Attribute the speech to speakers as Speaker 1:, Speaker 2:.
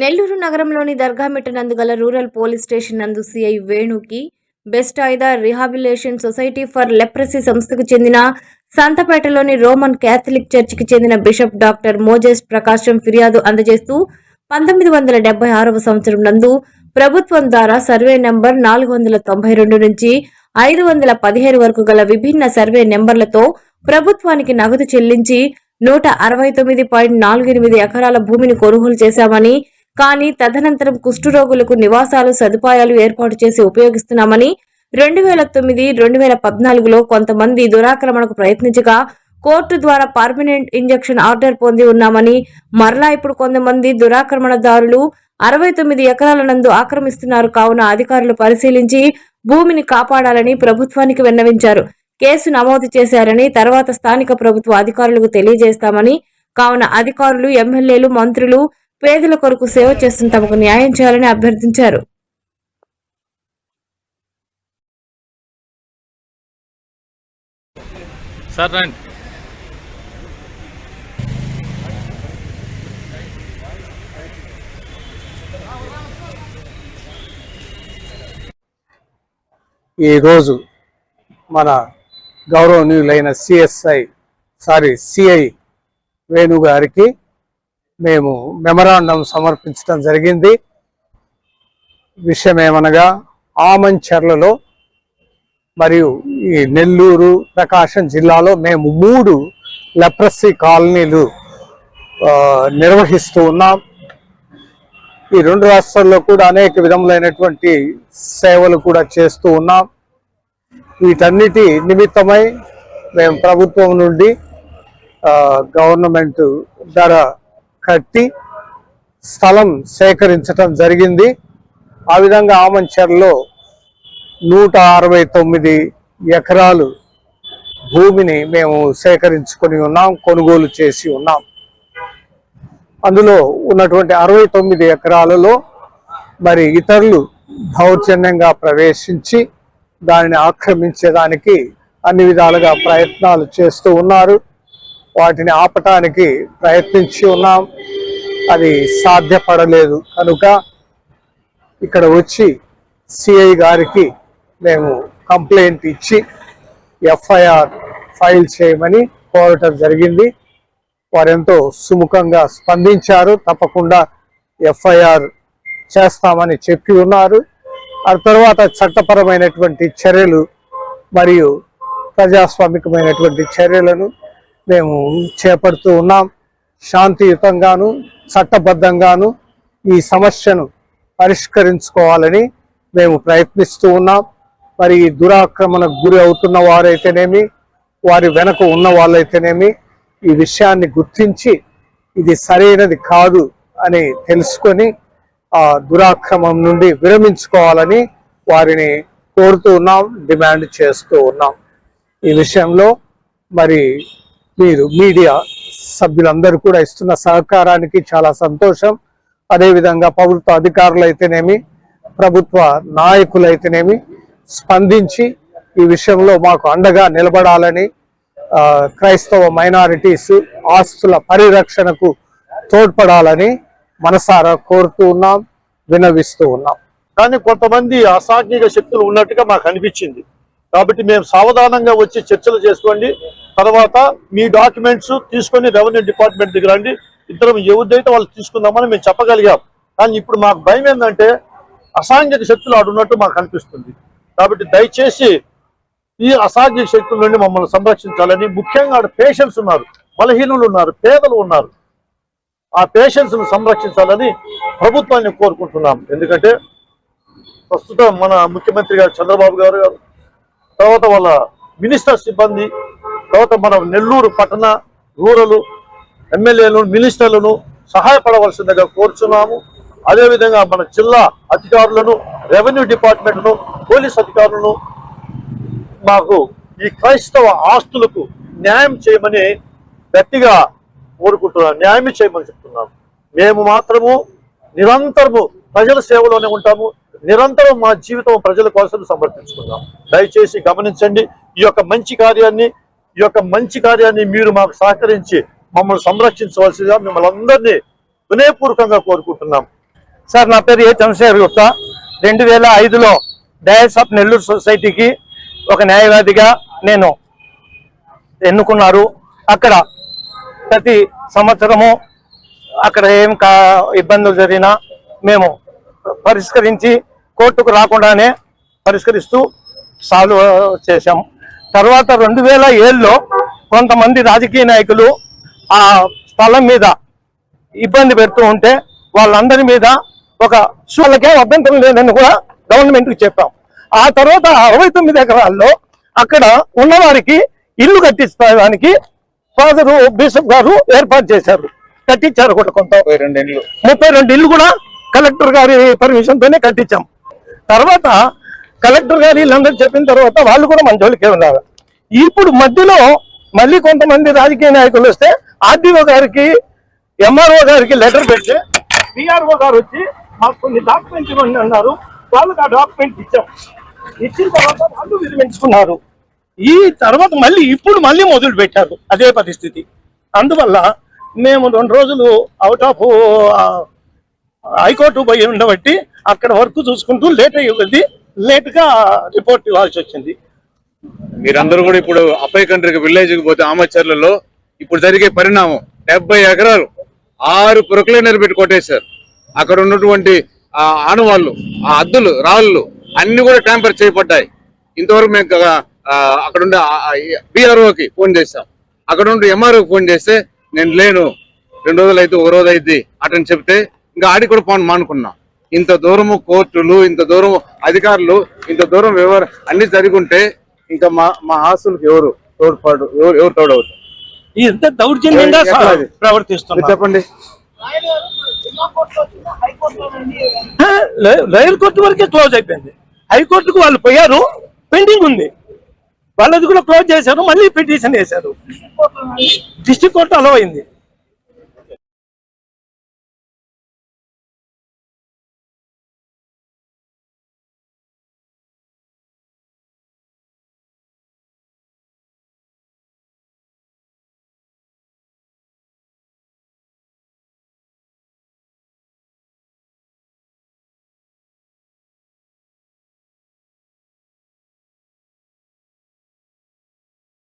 Speaker 1: నెల్లూరు నగరంలోని దర్గామిట్ట నందు గల రూరల్ పోలీస్ స్టేషన్ నందు సిఐ వేణుకి బెస్ట్ ఆయుధ రిహాబిలేషన్ సొసైటీ ఫర్ లెప్రసీ సంస్థకు చెందిన సంతపేటలోని రోమన్ క్యాథలిక్ చర్చికి చెందిన బిషప్ డాక్టర్ మోజెస్ ప్రకాశం ఫిర్యాదు అందజేస్తూ పంతొమ్మిది వందల డెబ్బై ఆరవ సంవత్సరం నందు ప్రభుత్వం ద్వారా సర్వే నెంబర్ నాలుగు వందల తొంభై రెండు నుంచి ఐదు వందల పదిహేను వరకు గల విభిన్న సర్వే నెంబర్లతో ప్రభుత్వానికి నగదు చెల్లించి నూట అరవై తొమ్మిది పాయింట్ నాలుగు ఎనిమిది ఎకరాల భూమిని కొనుగోలు చేశామని కానీ తదనంతరం కుష్ఠరోగులకు నివాసాలు సదుపాయాలు ఏర్పాటు చేసి ఉపయోగిస్తున్నామని రెండు వేల తొమ్మిది రెండు వేల పద్నాలుగులో కొంతమంది దురాక్రమణకు ప్రయత్నించగా కోర్టు ద్వారా పర్మనెంట్ ఇంజెక్షన్ ఆర్డర్ పొంది ఉన్నామని మరలా ఇప్పుడు కొంతమంది దురాక్రమణదారులు అరవై తొమ్మిది ఎకరాల నందు ఆక్రమిస్తున్నారు కావున అధికారులు పరిశీలించి భూమిని కాపాడాలని ప్రభుత్వానికి విన్నవించారు. కేసు నమోదు చేశారని తర్వాత స్థానిక ప్రభుత్వ అధికారులకు తెలియజేస్తామని కావున అధికారులు ఎమ్మెల్యేలు మంత్రులు పేదల కొరకు సేవ చేస్తున్న తమకు న్యాయం చేయాలని అభ్యర్థించారు.
Speaker 2: సార్ రండి.
Speaker 3: ఈరోజు మన గౌరవనీయులైన సిఎస్ఐ సారీ సిఐ వేణు గారికి మేము మెమరాండం సమర్పించడం జరిగింది. విషయం ఏమనగా ఆమంచర్లలో మరియు ఈ నెల్లూరు ప్రకాశం జిల్లాలో మేము మూడు లెప్రసీ కాలనీలు నిర్వహిస్తూ ఉన్నాం. ఈ రెండు రాష్ట్రాల్లో కూడా అనేక విధములైనటువంటి సేవలు కూడా చేస్తూ ఉన్నాం. వీటన్నిటి నిమిత్తమై మేము ప్రభుత్వం నుండి గవర్నమెంట్ ధర కట్టి స్థలం సేకరించటం జరిగింది. ఆ విధంగా ఆమంచర్లో నూట అరవై తొమ్మిది ఎకరాలు భూమిని మేము సేకరించుకొని ఉన్నాం కొనుగోలు చేసి ఉన్నాం. అందులో ఉన్నటువంటి అరవై తొమ్మిది ఎకరాలలో మరి ఇతరులు దౌర్జన్యంగా ప్రవేశించి దానిని ఆక్రమించేదానికి అన్ని విధాలుగా ప్రయత్నాలు చేస్తూ ఉన్నారు. వాటిని ఆపటానికి ప్రయత్నించి ఉన్నాం. అది సాధ్యపడలేదు. కనుక ఇక్కడ వచ్చి సిఐ గారికి మేము కంప్లైంట్ ఇచ్చి ఎఫ్ఐఆర్ ఫైల్ చేయమని కోరటం జరిగింది. వారెంతో సుముఖంగా స్పందించారు. తప్పకుండా ఎఫ్ఐఆర్ చేస్తామని చెప్పి ఉన్నారు. ఆ తర్వాత చట్టపరమైనటువంటి చర్యలు మరియు ప్రజాస్వామికమైనటువంటి చర్యలను మేము చేపడుతూ ఉన్నాం. శాంతియుతంగాను చట్టబద్ధంగాను ఈ సమస్యను పరిష్కరించుకోవాలని మేము ప్రయత్నిస్తూ ఉన్నాం. మరి ఈ దురాక్రమణకు గురి అవుతున్న వారైతేనేమి వారి వెనక ఉన్న వాళ్ళైతేనేమి ఈ విషయాన్ని గుర్తించి ఇది సరైనది కాదు అని తెలుసుకొని ఆ దురాక్రమం నుండి విరమించుకోవాలని వారిని కోరుతూ ఉన్నాం డిమాండ్ చేస్తూ ఉన్నాం. ఈ విషయంలో మరి మీరు మీడియా సభ్యులందరూ కూడా ఇస్తున్న సహకారానికి చాలా సంతోషం. అదేవిధంగా ప్రభుత్వ అధికారులు అయితేనేమి ప్రభుత్వ నాయకులైతేనేమి స్పందించి ఈ విషయంలో మాకు అండగా నిలబడాలని క్రైస్తవ మైనారిటీస్ ఆస్తుల పరిరక్షణకు తోడ్పడాలని మనసారా కోరుతూ ఉన్నాం వినవిస్తూ ఉన్నాం.
Speaker 4: కానీ కొంతమంది అసాంఘిక శక్తులు ఉన్నట్టుగా మాకు అనిపించింది. కాబట్టి మేము సావధానంగా వచ్చి చర్చలు చేసుకోండి. తర్వాత మీ డాక్యుమెంట్స్ తీసుకొని రెవెన్యూ డిపార్ట్మెంట్ దగ్గర రండి. ఇద్దరం ఎవరిదైతే వాళ్ళు తీసుకుందామని మేము చెప్పగలిగాం. కానీ ఇప్పుడు మాకు భయం ఏంటంటే అసాంఘిక శక్తులు ఆడున్నట్టు మాకు అనిపిస్తుంది. కాబట్టి దయచేసి ఈ అసాంఘిక శక్తుల నుండి మమ్మల్ని సంరక్షించాలని ముఖ్యంగా ఆడ పేషెంట్స్ ఉన్నారు బలహీనులు ఉన్నారు పేదలు ఉన్నారు. ఆ పేషెంట్స్ను సంరక్షించాలని ప్రభుత్వాన్ని కోరుకుంటున్నాం. ఎందుకంటే ప్రస్తుతం మన ముఖ్యమంత్రి గారు చంద్రబాబు గారు గారు తర్వాత వాళ్ళ మినిస్టర్ సిబ్బంది తర్వాత మన నెల్లూరు పట్టణ రూరల్ ఎమ్మెల్యేలను మినిస్టర్లను సహాయపడవలసిందిగా కోరుచున్నాము. అదేవిధంగా మన జిల్లా అధికారులను రెవెన్యూ డిపార్ట్మెంట్ను పోలీస్ అధికారులను మాకు ఈ క్రైస్తవ ఆస్తులకు న్యాయం చేయమని గట్టిగా కోరుకుంటున్నాం న్యాయం చేయమని చెప్తున్నాం. మేము మాత్రము నిరంతరము ప్రజల సేవలోనే ఉంటాము. నిరంతరం మా జీవితం ప్రజల కోసం సమర్పించుకుందాం. దయచేసి గమనించండి ఈ యొక్క మంచి కార్యాన్ని ఈ యొక్క మంచి కార్యాన్ని మీరు మాకు సహకరించి మమ్మల్ని సంరక్షించవలసిందిగా మిమ్మల్ని అందరినీ వినయపూర్వకంగా కోరుకుంటున్నాం.
Speaker 2: సార్ నా పేరు ఏ చంద్రశేఖర్ గుప్తా. రెండు వేల ఐదులో డయస్ ఆఫ్ నెల్లూరు సొసైటీకి ఒక న్యాయవాదిగా నేను ఎన్నుకున్నారు. అక్కడ ప్రతి సంవత్సరము అక్కడ ఏం కా ఇబ్బందులు జరిగినా మేము పరిష్కరించి కోర్టుకు రాకుండానే పరిష్కరిస్తూ సాల్వ్ చేశాం. తర్వాత రెండు వేల ఏడులో కొంతమంది రాజకీయ నాయకులు ఆ స్థలం మీద ఇబ్బంది పెడుతూ ఉంటే వాళ్ళందరి మీద ఒక వాళ్ళకే అభ్యంతరం లేదని కూడా గవర్నమెంట్కి చెప్పాం. ఆ తర్వాత అరవై తొమ్మిది ఎకరాల్లో అక్కడ ఉన్నవారికి ఇల్లు కట్టించడానికి ఫాదర్ బిషప్ గారు ఏర్పాటు చేశారు. కట్టించారు కూడా కొంత. ముప్పై రెండు ఇల్లు. కూడా కలెక్టర్ గారి పర్మిషన్ తోనే కట్టించాం. తర్వాత కలెక్టర్ గారు వీళ్ళందరూ చెప్పిన తర్వాత వాళ్ళు కూడా మన జోలికే ఉన్నారు. ఇప్పుడు మధ్యలో మళ్ళీ కొంతమంది రాజకీయ నాయకులు వస్తే ఆర్డీఓ గారికి ఎంఆర్ఓ గారికి లెటర్ పెడితే బిఆర్ఓ గారు వచ్చి మాకు కొన్ని డాక్యుమెంట్ ఇవ్వండి అన్నారు. వాళ్ళకి ఆ డాక్యుమెంట్ ఇచ్చాం. ఇచ్చిన తర్వాత వాళ్ళు విరమించుకున్నారు. ఈ తర్వాత మళ్ళీ ఇప్పుడు మళ్ళీ మొదలు పెట్టారు. అదే పరిస్థితి. అందువల్ల మేము రెండు రోజులు అవుట్ ఆఫ్ హైకోర్టు పోయి ఉండబట్టి అక్కడ వర్క్ చూసుకుంటూ లేట్ అయ్యింది లేట్గా రిపోర్ట్ ఇవ్వాల్సి వచ్చింది.
Speaker 5: మీరందరూ కూడా ఇప్పుడు అప్పయ్య కంట్రీకి విలేజ్కి పోతే ఆమచర్లలో ఇప్పుడు జరిగే పరిణామం డెబ్బై ఎకరాలు ఆరు ప్రొక్లైనర్ పెట్టి కొట్టేశారు. అక్కడ ఉన్నటువంటి ఆనవాళ్ళు ఆ అద్దులు రాళ్ళు అన్ని కూడా ట్యాంపర్ చేయబడ్డాయి. ఇంతవరకు మేము అక్కడ ఉండే బిఆర్ఓకి ఫోన్ చేశాం. అక్కడ ఉండే ఎంఆర్ఓకి ఫోన్ చేస్తే నేను లేను. రెండు రోజులు అయితే ఒక రోజు అయితే అటని చెప్తే ఇంకా ఆడి కూడా ఫోన్ మానుకున్నాం. ఇంత దూరము కోర్టులు ఇంత దూరం అధికారులు ఇంత దూరం వ్యవహారం అన్ని జరుగుంటే ఇంకా మా మా ఆస్తులకు ఎవరు తోడ్పాటు ఎవరు ఎవరు తోడవుతారు?
Speaker 2: ఇంత దౌర్జన్యంగా ప్రవర్తిస్తున్నారు?
Speaker 5: చెప్పండి.
Speaker 2: లోయర్ కోర్టు వరకే క్లోజ్ అయిపోయింది. హైకోర్టుకు వాళ్ళు పోయారు పెండింగ్ ఉంది. వాళ్ళది కూడా క్లోజ్ చేశారు మళ్ళీ పిటిషన్ వేశారు. డిస్ట్రిక్ట్ కోర్టు అలవ్ అయింది.